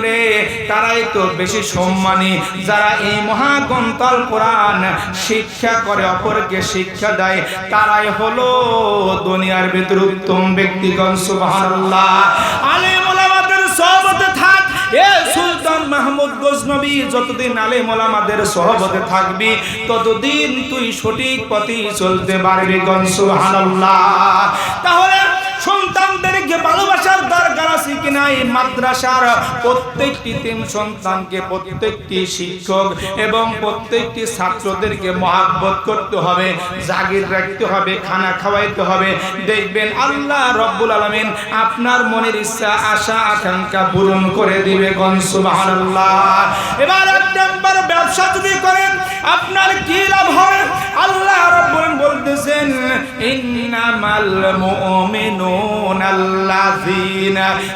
ভিতরে তারাই তো বেশি সম্মানী। যারা এই মহাগ্রন্থল কোরআন শিক্ষা করে, অপরকে শিক্ষা দেয়, তারাই হলো দুনিয়ার ভিতরে উত্তম ব্যক্তিগণ, সুবহানাল্লাহ। আলেম ওলামাদের সহবতে থাক। এ সুলতান মাহমুদ যতদিন আলেম ওলামাদের সহবতে থাকবি, ততদিন তুই সঠিক পথে চলতে পারবি গন সুবহানাল্লাহ। তাহলে সন্তানদেরকে ভালোবাসার আছে কিনা এই মাদ্রাসার প্রত্যেকটি তিন সন্তানকে প্রত্যেকটি শিক্ষক এবং প্রত্যেকটি ছাত্রদেরকে মহাব্বত করতে হবে, জাগির রাখতে হবে, খানা খাওয়াইতে হবে। দেখবেন আল্লাহ রব্বুল আলমিন আপনার মনের ইচ্ছা, আশা, আকাঙ্ক্ষা পূরণ করে দিবে এবার এক নাম্বার ব্যবসা যদি করেন, আপনার কি লাভ হবে আল্লাহ রব্বুল বলতেছেন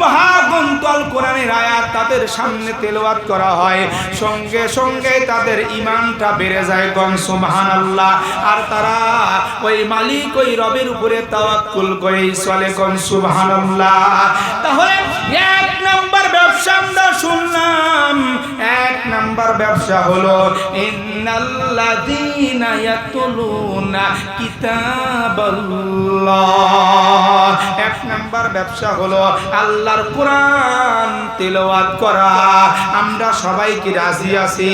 যখন কোরআনের আয়াত তাদের সামনে তেলাওয়াত করা হয়। সঙ্গে সঙ্গে তাদের ইমানটা বেড়ে যায় গন সুবহানাল্লাহ। আর তারা ওই মালিক ওই রবের উপরে তাওয়াক্কুল করে চলে গন সুবহানাল্লাহ। ব্যবসা হলো এক নাম্বার ব্যবসা হলো, আল্লাহর কোরআন তেলাওয়াত করা। আমরা সবাই কি রাজি আছি?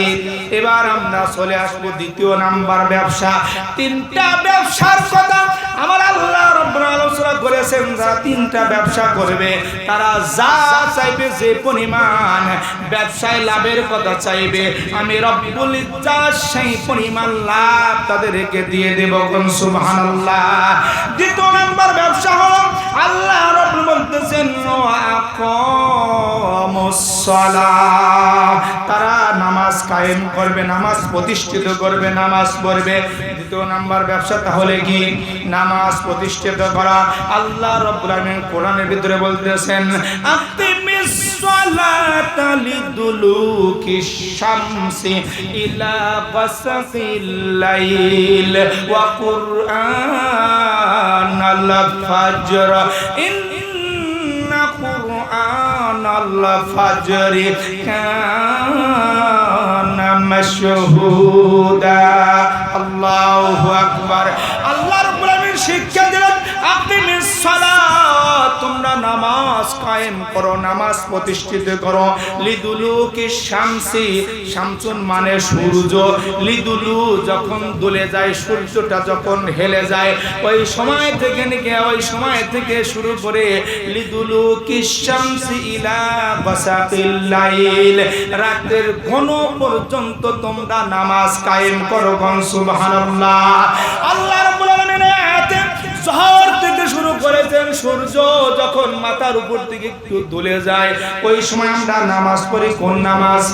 এবার আমরা চলে আসব দ্বিতীয় নাম্বার ব্যবসা। তিনটা ব্যবসার কথা আমার আল্লাহ রব্বুল আলোচনা করেছেন যারা তিনটা ব্যবসা করবে, তারা যা চাইবে যে পরিমাণ ব্যবসায় লাভের কথা চাইবে। আমি রব্বুল ইজ্জাত সেই পরিমাণ লাভ তাদেরকে দিয়ে দেব। কোন সুবহানাল্লাহ। দ্বিতীয় নাম্বার ব্যবসা হলো আল্লাহ রব্বুল বলতেছেন তারা নামাজ কায়েম করবে, নামাজ প্রতিষ্ঠিত করবে, নামাজ পড়বে। দ্বিতীয় নাম্বার ব্যবসা তাহলে কি? নামাজ প্রতিষ্ঠিত করা। আল্লাহ রব্বুল আলামিন কোরআনের ভিতরে বলতেছেন আকিমিস সালাতা লিদুলুকি শামসি ইলা গাসাকিল লাইল ওয়া কুরআনাল ফাজর ইন্না কুরআনাল ফাজরি কানা মাশহুদা। আল্লাহু আকবার। নামাজ কায়েম করো, নামাজ প্রতিষ্ঠিত করো। শামসি, শামসুন মানে সূর্য। লিদুলু যখন দুলে যায়, সূর্যটা যখন হেলে যায়, ওই সময় থেকে নিকে, ওই সময় থেকে শুরু করে শামসি ইলা রাতের ঘন পর্যন্ত তোমরা নামাজ কায়েম করো গন সুবহানাল্লাহ। আল্লাহ রাব্বুল আলামিন থেকে শুরু করেছেন সূর্য। যখন মাথার উপর থেকে একটু দুলে যায়, ওই সময় আমরা নামাজ পড়ি কোন নামাজ?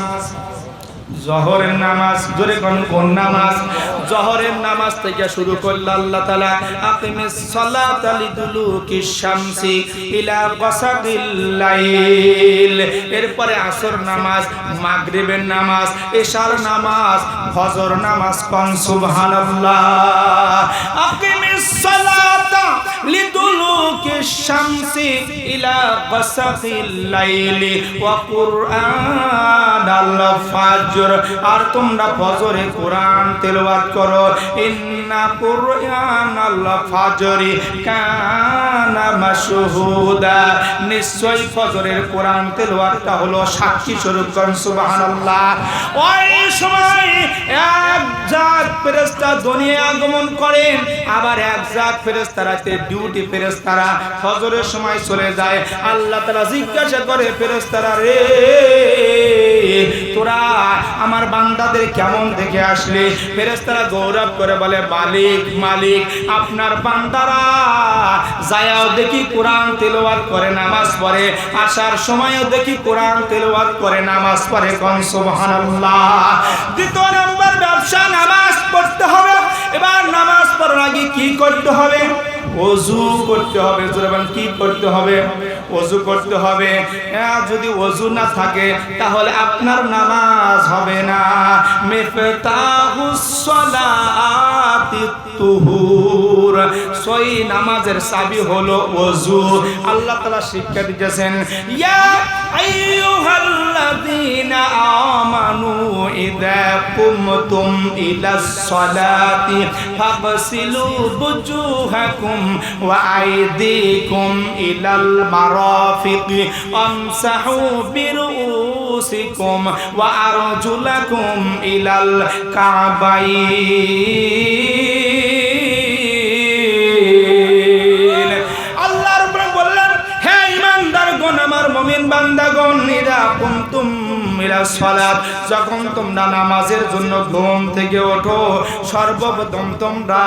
জহরের নামাজ। জোরে কোন কোন নামাজ? জহরের নামাজ থেকে শুরু করল আল্লাহ তাআলা আকিমিস সালাতা লিদুলুকি শামসি ইলা গাসাকিল লাইল। এরপরে আসর নামাজ, মাগরিবের নামাজ, এশার নামাজ, ফজর নামাজ কোন সুবহানাল্লাহ। আকিমিস সালাতা লিদুলু الشمس إلى غسق الليل وقرآن الفجر আর তোমরা ফজরে কোরআন তেলাওয়াত করো ইন্না কুরআন আল ফাজরি কানা মাশহুদা নিশ্চয় ফজরের কোরআন তেলাওয়াতটা হলো সাক্ষী স্বরূপ করেন সুবহানাল্লাহ ওই সময় এক জাত ফেরেশতা দুনিয়া আগমন করেন আবার এক জাত ফেরেশতা রাতে ডিউটি ফেরেশতারা ফজরের সময় চলে যায়। আল্লাহ তাআলা জিজ্ঞাসা করে ফেরেস্তারা রে, তোরা আমার বান্দাদের কেমন দেখে আসলে? ফেরেস্তারা গৌরব করে বলে, মালিক মালিক, আপনার বান্দারা যায়াও দেখি কোরআন তেলাওয়াত করে, নামাজ পড়ে। আসার সময়ও দেখি কোরআন তেলোয়াত করে, নামাজ পড়ে কোন, সুবহানাল্লাহ। দ্বিতীয় নাম্বার, ব্যবসা, নামাজ পড়তে হবে। এবার নামাজ পড়ার আগে কি করতে হবে? অজু করতে হবে জোরাবান কি করতে হবে? অজু করতে হবে। হ্যাঁ, যদি অজু না থাকে তাহলে আপনার নামাজ হবে না। মিফতাহুস সালাতিত তুহুর। সই নামাজের চাবি হলো অজু আল্লাহ তাআলা শিক্ষা দিতেছেন, ইয়া আইয়ুহাল্লাযীনা আমানু ইযা কুমতুম ইলাস সালাতি ফাগসিলু বুজুহাকুম ওয়া আইদিকুম ইলাল মারাফিক। আমসাহু বিরুসিকুম ওয়া আরজুলাকুম ইলাল কাবাইন ¡Bum, bum! যখন তোমরা নামাজের জন্য ঘুম থেকে ওঠো, সর্বপ্রথম তোমরা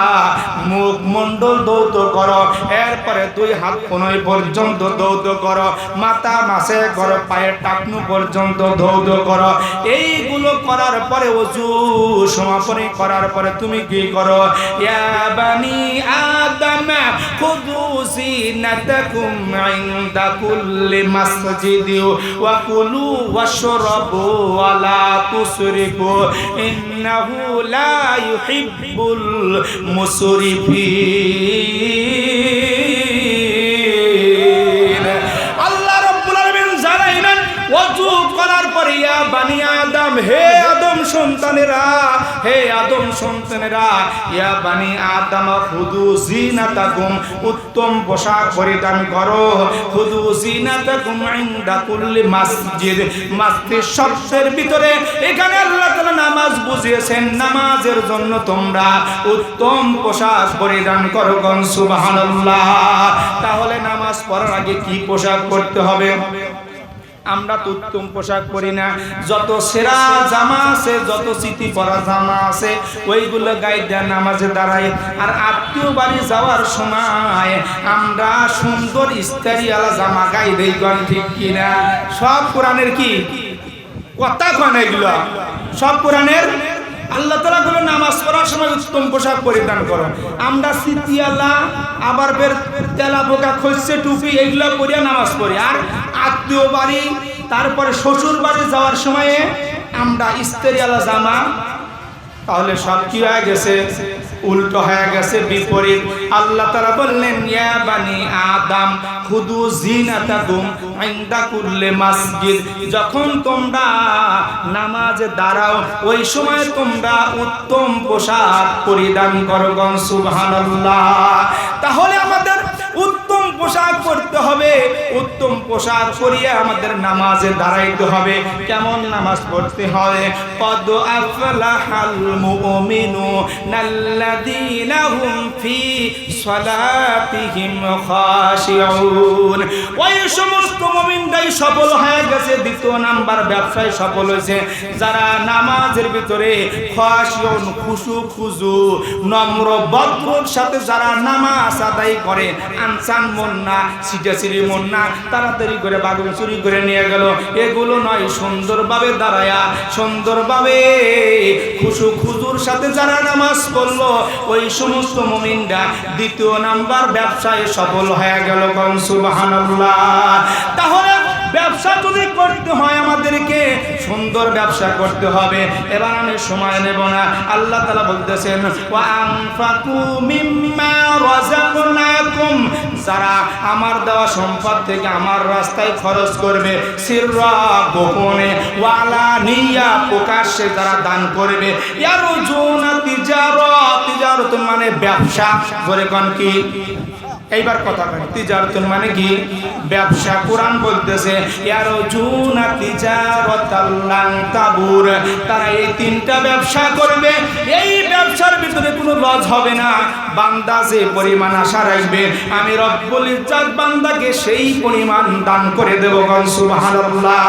মুখ মণ্ডল দৌত করো, এরপরে দুই হাত কোনই পর্যন্ত দৌত করো, মাথা মাসে করো পায়ের টাকনু পর্যন্ত দৌত করো। এইগুলো করার পরে অজু সমাপনী করার পরে তুমি কি করো? ইয়া বানি আদম খুদু জিনাতাকুম ইনদা কুল্লি মাসজিদ, ওয়া ওয়া লা তুসরিফু ইন্নাহু লা ইউহিব্বুল মুসরিফিন আল্লাহ রাব্বুল আলামিন জানাইলেন ওযু করার পরে ইয়া বানি আদম, হে সন্তানেরা, হে আদম সন্তানেরা, ইয়া বানি আদম, খুদু জিনাতাকুম উত্তম পোশাক পরিধান করো। খুদু জিনাতাকুম ইনদা কুল্লি মসজিদ। মসজিদ শব্দের ভিতরে এখানে আল্লাহ তাআলা নামাজ বুঝিয়েছেন, নামাজের জন্য তোমরা উত্তম পোশাক পরিধান করো সুবহানাল্লাহ। তাহলে নামাজ পড়ার আগে কি পোশাক পরতে হবে? আমরা তো উত্তম পোশাক পরি না। যত সেরা জামা আছে, যত স্মৃতি পরা জামা আছে, ওইগুলো গায়ে দেয় নামাজে দাঁড়ায়। আর আত্মীয় বাড়ি যাওয়ার সময় আমরা সুন্দর ইস্তারিওয়ালা জামা গায়ে দেই গণ ঠিক কিনা? সব পুরাণের কি? কথা কন এগুলো? সব কোরআনের আল্লাহ তালা বলে, নামাজ পড়ার সময় উত্তম পোশাক পরিধান করো। আমরা সিতিয়ালা আবার বের তেলা বোকা খসছে টুপি, এগুলো পরিয়া নামাজ পড়ি। আর আত্মীয় বাড়ি, তারপরে শ্বশুর বাড়ি যাওয়ার সময়ে আমরা ইস্তেরিয়ালা জামা, তাহলে সব কি হয়ে গেছে? উল্টো হয়ে গেছে বিপরীত। আল্লাহ তারা বললেন, ইয়া বানি আদম, খুদু জিনাতাকুম ইনদা কুল্লি মসজিদ। যখন তোমরা নামাজে দাঁড়াও, ওই সময় তোমরা উত্তম পোশাক পরিধান করো সুবহানাল্লাহ। উত্তম পোশাক পরিয়ে আমাদের নামাজে দাঁড়াইতে হবে। কেমন নামাজ পড়তে হবে কদ আফলাহাল মুমিনু নাল্লাযীনা ফি খাশিউন। ওই সমস্ত সফল হয়ে গেছে, দ্বিতীয় নাম্বার ব্যবসায় সফল হয়েছে। যারা নামাজের ভিতরে নম্র সাথে যারা নামাজ আদায় করে, আনসান মন না সিটাসিরি মন না তাড়াতাড়ি করে বাগুন চুরি করে নিয়ে গেল। এগুলো নয়, সুন্দরভাবে দাঁড়ায়া, সুন্দরভাবে খুশু, খুজুর সাথে যারা নামাজ পড়ল, ওই সমস্ত মুমিনরা দ্বিতীয় নাম্বার ব্যবসায় সফল হয়ে গেল কম, সুবহানাল্লাহ। তাহলে ব্যবসা যদি করতে হয় আমাদেরকে, সুন্দর ব্যবসা করতে হবে। এবার আমি সময় নেব না। আল্লাহ তালা বলতেছেন যারা আমার দেওয়া সম্পদ থেকে আমার রাস্তায় খরচ করবে, সিররা গোপনে, ওয়ালা নিয়া প্রকাশ্যে যারা দান করবে। মানে ব্যবসা। ধরে কোন কি? এইবার কথা কয় তিজারতুন মানে কি? ব্যবসা কোরআন বলতেছে, ইয়ারজুনা তিজারাতাল্লান তাবুর। তারা এই তিনটা ব্যবসা করবে, এই ব্যবসার ভিতরে কোনো লজ হবে না। বান্দা যে পরিমাণ আশা রাখবে, আমি রব্বুল ইজ্জাত বান্দাকে সেই পরিমাণ দান করে দেব সুবহানাল্লাহ।